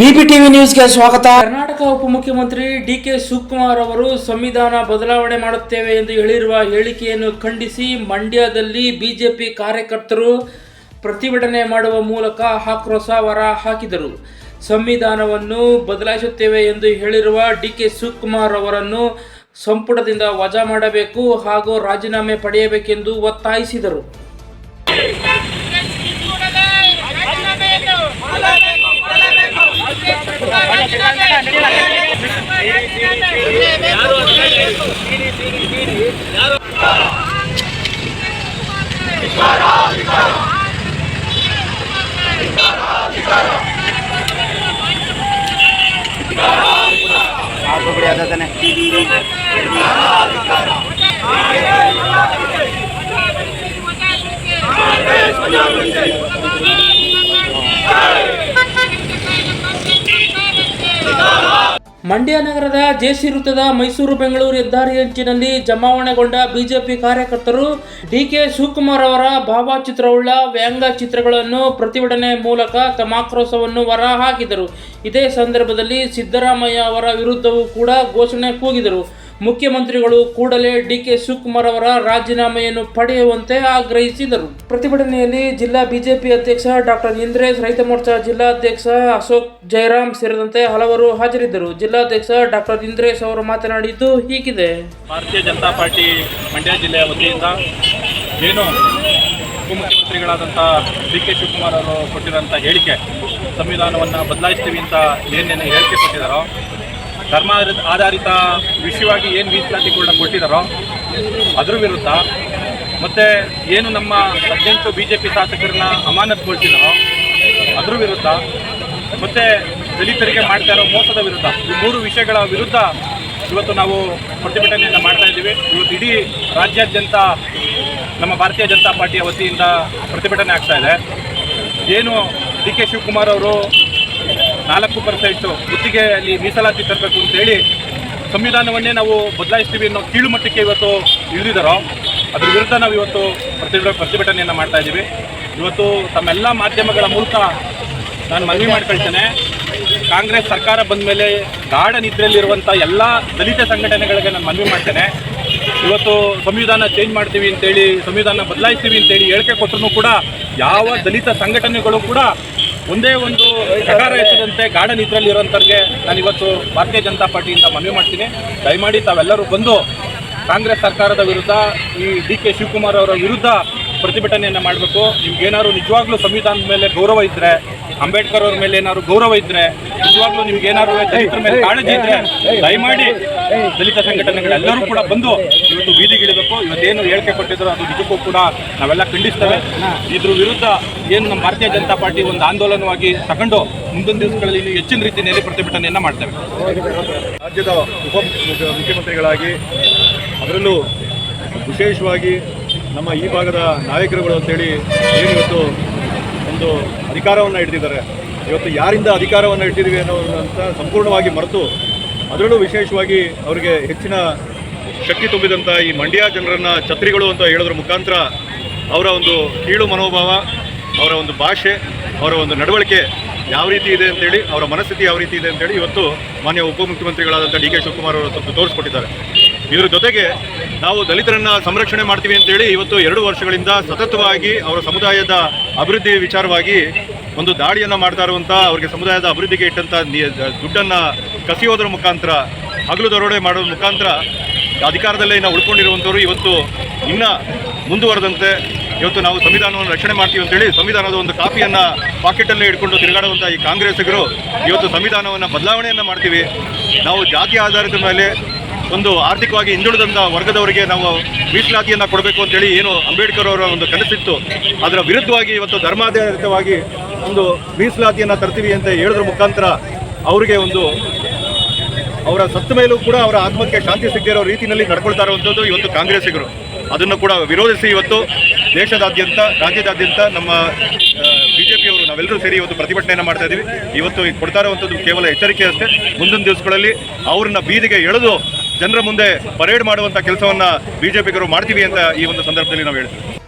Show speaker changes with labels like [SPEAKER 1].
[SPEAKER 1] ಬಿಬಿಟಿವಿ ನ್ಯೂಸ್ಗೆ ಸ್ವಾಗತ
[SPEAKER 2] ಕರ್ನಾಟಕ ಉಪಮುಖ್ಯಮಂತ್ರಿ ಡಿ ಕೆ ಶಿವಕುಮಾರ್ ಅವರು ಸಂವಿಧಾನ ಬದಲಾವಣೆ ಮಾಡುತ್ತೇವೆ ಎಂದು ಹೇಳಿರುವ ಹೇಳಿಕೆಯನ್ನು ಖಂಡಿಸಿ ಮಂಡ್ಯದಲ್ಲಿ ಬಿಜೆಪಿ ಕಾರ್ಯಕರ್ತರು ಪ್ರತಿಭಟನೆ ಮಾಡುವ ಮೂಲಕ ಆಕ್ರೋಶ ಹೊರ ಹಾಕಿದರು ಸಂವಿಧಾನವನ್ನು ಬದಲಾಯಿಸುತ್ತೇವೆ ಎಂದು ಹೇಳಿರುವ ಡಿ ಕೆ ಶಿವಕುಮಾರ್ ಅವರನ್ನು ಸಂಪುಟದಿಂದ ವಜಾ ಮಾಡಬೇಕು ಹಾಗೂ ರಾಜೀನಾಮೆ ಪಡೆಯಬೇಕೆಂದು ಒತ್ತಾಯಿಸಿದರು Hey! ಮಂಡ್ಯ ನಗರದ ಜೆಸಿ ವೃತ್ತದ ಮೈಸೂರು ಬೆಂಗಳೂರು ಹೆದ್ದಾರಿ ಅಂಚಿನಲ್ಲಿ ಜಮಾವಣೆಗೊಂಡ ಬಿಜೆಪಿ ಕಾರ್ಯಕರ್ತರು ಡಿಕೆ ಶಿವಕುಮಾರ್ ಅವರ ಭಾವಚಿತ್ರವುಳ್ಳ ವ್ಯಂಗ ಚಿತ್ರಗಳನ್ನು ಪ್ರತಿಭಟನೆ ಮೂಲಕ ತಮ್ಮ ಆಕ್ರೋಶವನ್ನು ಹೊರಹಾಕಿದರು ಇದೇ ಸಂದರ್ಭದಲ್ಲಿ ಸಿದ್ದರಾಮಯ್ಯ ಅವರ ವಿರುದ್ಧವೂ ಕೂಡ ಘೋಷಣೆ ಕೂಗಿದರು. ಮುಖ್ಯಮಂತ್ರಿಗಳು ಕೂಡಲೇ ಡಿಕೆ ಶಿವಕುಮಾರ್ ಅವರ ರಾಜೀನಾಮೆಯನ್ನು ಪಡೆಯುವಂತೆ ಆಗ್ರಹಿಸಿದರು. ಪ್ರತಿಭಟನೆಯಲ್ಲಿ ಜಿಲ್ಲಾ ಬಿಜೆಪಿ ಅಧ್ಯಕ್ಷ ಡಾಕ್ಟರ್ ಇಂದ್ರೇಶ್, ರೈತ ಮೋರ್ಚಾ ಜಿಲ್ಲಾಧ್ಯಕ್ಷ ಅಶೋಕ್ ಜಯರಾಮ್ ಸೇರಿದಂತೆ ಹಲವರು ಹಾಜರಿದ್ದರು. ಜಿಲ್ಲಾಧ್ಯಕ್ಷ ಡಾಕ್ಟರ್ ಇಂದ್ರೇಶ್ ಅವರು ಮಾತನಾಡಿದ್ದು ಹೀಗಿದೆ.
[SPEAKER 3] ಭಾರತೀಯ ಜನತಾ ಪಾರ್ಟಿ ಮಂಡ್ಯ ಜಿಲ್ಲೆಯ ವತಿಯಿಂದ ಏನು ಉಪಮುಖ್ಯಮಂತ್ರಿಗಳಾದಂಥ ಡಿ ಕೆ ಶಿವಕುಮಾರ್ ಅವರು ಕೊಟ್ಟಿರೋಂಥ ಹೇಳಿಕೆ, ಸಂವಿಧಾನವನ್ನು ಬದಲಾಯಿಸ್ತೀವಿ ಅಂತ ಏನೇನು ಹೇಳಿಕೆ ಕೊಟ್ಟಿದ್ದಾರೋ ಧರ್ಮ ಆಧಾರಿತ- ವಿಷಯವಾಗಿ ಏನು ಮೀಸಲಾತಿಗಳನ್ನ ಕೊಟ್ಟಿದ್ದಾರೋ ಅದ್ರ ವಿರುದ್ಧ ಮತ್ತು ಏನು ನಮ್ಮ ಹದಿನೆಂಟು ಬಿ ಜೆ ಪಿ ಶಾಸಕರನ್ನ ಅಮಾನತುಗೊಳಿಸಿದಾರೋ ಅದ್ರ ವಿರುದ್ಧ ಮತ್ತು ದಲಿತರಿಗೆ ಮಾಡ್ತಾ ಇರೋ ಮೋಸದ ವಿರುದ್ಧ ಈ ಮೂರು ವಿಷಯಗಳ ವಿರುದ್ಧ ಇವತ್ತು ನಾವು ಪ್ರತಿಭಟನೆಯನ್ನು ಮಾಡ್ತಾ ಇದ್ದೀವಿ. ಇವತ್ತು ಇಡೀ ರಾಜ್ಯಾದ್ಯಂತ ನಮ್ಮ ಭಾರತೀಯ ಜನತಾ ಪಾರ್ಟಿಯ ವತಿಯಿಂದ ಪ್ರತಿಭಟನೆ ಆಗ್ತಾ ಇದೆ. ಏನು ಡಿ ಕೆ ಶಿವಕುಮಾರ್ ಅವರು ನಾಲ್ಕು ಪರ್ಸೆಂಟು ಗುತ್ತಿಗೆಯಲ್ಲಿ ಮೀಸಲಾತಿ ತರಬೇಕು ಅಂತೇಳಿ ಸಂವಿಧಾನವನ್ನೇ ನಾವು ಬದಲಾಯಿಸ್ತೀವಿ ಅನ್ನೋ ಕೀಳು ಮಟ್ಟಕ್ಕೆ ಇವತ್ತು ಇಳಿದಿದ್ದಾರೋ ಅದ್ರ ವಿರುದ್ಧ ನಾವು ಇವತ್ತು ಪ್ರತಿಭಟನೆ ಪ್ರತಿಭಟನೆಯನ್ನು ಮಾಡ್ತಾ ಇದ್ದೀವಿ. ಇವತ್ತು ತಮ್ಮೆಲ್ಲ ಮಾಧ್ಯಮಗಳ ಮೂಲಕ ನಾನು ಮನವಿ ಮಾಡ್ಕೊಳ್ತೇನೆ. ಕಾಂಗ್ರೆಸ್ ಸರ್ಕಾರ ಬಂದ ಮೇಲೆ ಗಾಢ ನಿದ್ರೆಯಲ್ಲಿರುವಂಥ ಎಲ್ಲ ದಲಿತ ಸಂಘಟನೆಗಳಿಗೆ ನಾನು ಮನವಿ ಮಾಡ್ತೇನೆ. ಇವತ್ತು ಸಂವಿಧಾನ ಚೇಂಜ್ ಮಾಡ್ತೀವಿ ಅಂತೇಳಿ ಸಂವಿಧಾನ ಬದಲಾಯಿಸ್ತೀವಿ ಅಂತೇಳಿ ಹೇಳಿಕೆ ಕೊಟ್ಟರು ಕೂಡ ಯಾವ ದಲಿತ ಸಂಘಟನೆಗಳು ಕೂಡ ಒಂದೇ ಒಂದು ಪ್ರಕಾರ ಎತ್ತದಂತೆ ಗಾರ್ಡನ್ ನಿದ್ರೆಯಲ್ಲಿರೋಂಥವ್ರಿಗೆ ನಾನು ಇವತ್ತು ಭಾರತೀಯ ಜನತಾ ಪಾರ್ಟಿಯಿಂದ ಮನವಿ ಮಾಡ್ತೀನಿ. ದಯಮಾಡಿ ತಾವೆಲ್ಲರೂ ಬಂದು ಕಾಂಗ್ರೆಸ್ ಸರ್ಕಾರದ ವಿರುದ್ಧ ಈ ಡಿ ಕೆ ಶಿವಕುಮಾರ್ ಅವರ ವಿರುದ್ಧ ಪ್ರತಿಭಟನೆಯನ್ನು ಮಾಡಬೇಕು. ನಿಮ್ಗೇನಾದ್ರು ನಿಜವಾಗ್ಲೂ ಸಂವಿಧಾನದ ಮೇಲೆ ಗೌರವ ಇದ್ದರೆ ಅಂಬೇಡ್ಕರ್ ಅವ್ರ ಮೇಲೆ ಏನಾದ್ರು ಗೌರವ ಇದ್ದರೆ ನಿಜವಾಗ್ಲೂ ನಿಮ್ಗೆ ಏನಾದ್ರು ದಲಿತರ ಮೇಲೆ ಕಾಳಜಿ ಇದ್ದರೆ ದಯಮಾಡಿ ದಲಿತ ಸಂಘಟನೆಗಳೆಲ್ಲರೂ ಕೂಡ ಬಂದು ಇವತ್ತು ಬೀದಿಗಿಳಿಬೇಕು ಇವತ್ತೇನು ಹೇಳಿಕೆ ಕೊಟ್ಟಿದ್ರು ಅದು ನಿಜಕ್ಕೂ ಕೂಡ ನಾವೆಲ್ಲ ಖಂಡಿಸ್ತೇವೆ. ಇದ್ರ ವಿರುದ್ಧ ಏನು ನಮ್ಮ ಭಾರತೀಯ ಜನತಾ ಪಾರ್ಟಿ ಒಂದು ಆಂದೋಲನವಾಗಿ ತಗೊಂಡು ಮುಂದಿನ ದಿವಸಗಳಲ್ಲಿ ಇನ್ನೂ ಹೆಚ್ಚಿನ ರೀತಿಯಲ್ಲಿ ಪ್ರತಿಭಟನೆಯನ್ನು ಮಾಡ್ತೇವೆ.
[SPEAKER 4] ರಾಜ್ಯದ ಉಪ ಮುಖ್ಯ- ಮುಖ್ಯಮಂತ್ರಿಗಳಾಗಿ ಅದರಲ್ಲೂ ವಿಶೇಷವಾಗಿ ನಮ್ಮ ಈ ಭಾಗದ ನಾಯಕರುಗಳು ಅಂತೇಳಿ ಏನು ಇವತ್ತು ಒಂದು ಅಧಿಕಾರವನ್ನು ಹಿಡಿದಿದ್ದಾರೆ. ಇವತ್ತು ಯಾರಿಂದ ಅಧಿಕಾರವನ್ನು ಹಿಡಿದಿದ್ದೀವಿ ಅನ್ನೋದಂತ ಸಂಪೂರ್ಣವಾಗಿ ಮರೆತು ಅದರಲ್ಲೂ ವಿಶೇಷವಾಗಿ ಅವರಿಗೆ ಹೆಚ್ಚಿನ ಶಕ್ತಿ ತುಂಬಿದಂಥ ಈ ಮಂಡ್ಯ ಜನರನ್ನು ಛತ್ರಿಗಳು ಅಂತ ಹೇಳೋದ್ರ ಮುಖಾಂತರ ಅವರ ಒಂದು ಕೀಳು ಮನೋಭಾವ, ಅವರ ಒಂದು ಭಾಷೆ, ಅವರ ಒಂದು ನಡವಳಿಕೆ ಯಾವ ರೀತಿ ಇದೆ ಅಂತೇಳಿ, ಅವರ ಮನಸ್ಥಿತಿ ಯಾವ ರೀತಿ ಇದೆ ಅಂತೇಳಿ ಇವತ್ತು ಮಾನ್ಯ ಉಪಮುಖ್ಯಮಂತ್ರಿಗಳಾದಂಥ ಡಿ ಕೆ ಶಿವಕುಮಾರ್ ಅವರು ಸ್ವಲ್ಪ ತೋರಿಸ್ಕೊಟ್ಟಿದ್ದಾರೆ. ಇದರ ಜೊತೆಗೆ ನಾವು ದಲಿತರನ್ನ ಸಂರಕ್ಷಣೆ ಮಾಡ್ತೀವಿ ಅಂತೇಳಿ ಇವತ್ತು ಎರಡು ವರ್ಷಗಳಿಂದ ಸತತವಾಗಿ ಅವರ ಸಮುದಾಯದ ಅಭಿವೃದ್ಧಿ ವಿಚಾರವಾಗಿ ಒಂದು ದಾಳಿಯನ್ನು ಮಾಡ್ತಾ ಇರುವಂಥ ಅವರಿಗೆ ಸಮುದಾಯದ ಅಭಿವೃದ್ಧಿಗೆ ಇಟ್ಟಂಥ ದುಡ್ಡನ್ನು ಕಸಿಯೋದ್ರ ಮುಖಾಂತರ, ಹಗಲು ದರೋಡೆ ಮಾಡೋದ್ರ ಮುಖಾಂತರ ಅಧಿಕಾರದಲ್ಲೇ ನಾವು ಉಳ್ಕೊಂಡಿರುವಂಥವ್ರು ಇವತ್ತು ಇನ್ನ ಮುಂದುವರೆದಂತೆ ಇವತ್ತು ನಾವು ಸಂವಿಧಾನವನ್ನು ರಕ್ಷಣೆ ಮಾಡ್ತೀವಿ ಅಂತೇಳಿ ಸಂವಿಧಾನದ ಒಂದು ಕಾಪಿಯನ್ನು ಪಾಕೆಟಲ್ಲೇ ಇಟ್ಕೊಂಡು ತಿರುಗಾಡುವಂಥ ಈ ಕಾಂಗ್ರೆಸ್ಸಿಗರು ಇವತ್ತು ಸಂವಿಧಾನವನ್ನು ಬದಲಾವಣೆಯನ್ನು ಮಾಡ್ತೀವಿ. ನಾವು ಜಾತಿ ಆಧಾರದ ಮೇಲೆ ಒಂದು ಆರ್ಥಿಕವಾಗಿ ಹಿಂದುಳಿದಂಥ ವರ್ಗದವರಿಗೆ ನಾವು ಮೀಸಲಾತಿಯನ್ನು ಕೊಡಬೇಕು ಅಂತೇಳಿ ಏನು ಅಂಬೇಡ್ಕರ್ ಅವರ ಒಂದು ಕನಸಿತ್ತು. ಅದರ ವಿರುದ್ಧವಾಗಿ ಇವತ್ತು ಧರ್ಮಾಧಾರಿತವಾಗಿ ಒಂದು ಮೀಸಲಾತಿಯನ್ನು ತರ್ತೀವಿ ಅಂತ ಹೇಳೋದ್ರ ಮುಖಾಂತರ ಅವರಿಗೆ ಒಂದು ಅವರ ಸತ್ತ ಮೇಲೂ ಕೂಡ ಅವರ ಆತ್ಮಕ್ಕೆ ಶಾಂತಿ ಸಿಗದಿರೋ ರೀತಿಯಲ್ಲಿ ನಡ್ಕೊಳ್ತಾ ಇರುವಂಥದ್ದು ಇವತ್ತು ಕಾಂಗ್ರೆಸ್ಸಿಗರು. ಅದನ್ನು ಕೂಡ ವಿರೋಧಿಸಿ ಇವತ್ತು ದೇಶದಾದ್ಯಂತ, ರಾಜ್ಯದಾದ್ಯಂತ ನಮ್ಮ ಬಿ ಜೆ ಪಿಯವರು ನಾವೆಲ್ಲರೂ ಸೇರಿ ಇವತ್ತು ಪ್ರತಿಭಟನೆಯನ್ನು ಮಾಡ್ತಾ ಇದ್ದೀವಿ ಇವತ್ತು ಕೊಡ್ತಾ ಇರುವಂಥದ್ದು ಕೇವಲ ಎಚ್ಚರಿಕೆ ಅಷ್ಟೇ. ಮುಂದಿನ ದಿವಸಗಳಲ್ಲಿ ಅವ್ರನ್ನ ಬೀದಿಗೆ ಎಳೆದು ಜನರ ಮುಂದೆ ಪರೇಡ್ ಮಾಡುವಂಥ ಕೆಲಸವನ್ನು ಬಿ ಜೆ ಪಿಗರು ಮಾಡ್ತೀವಿ ಅಂತ ಈ ಒಂದು ಸಂದರ್ಭದಲ್ಲಿ ನಾವು ಹೇಳ್ತೀವಿ.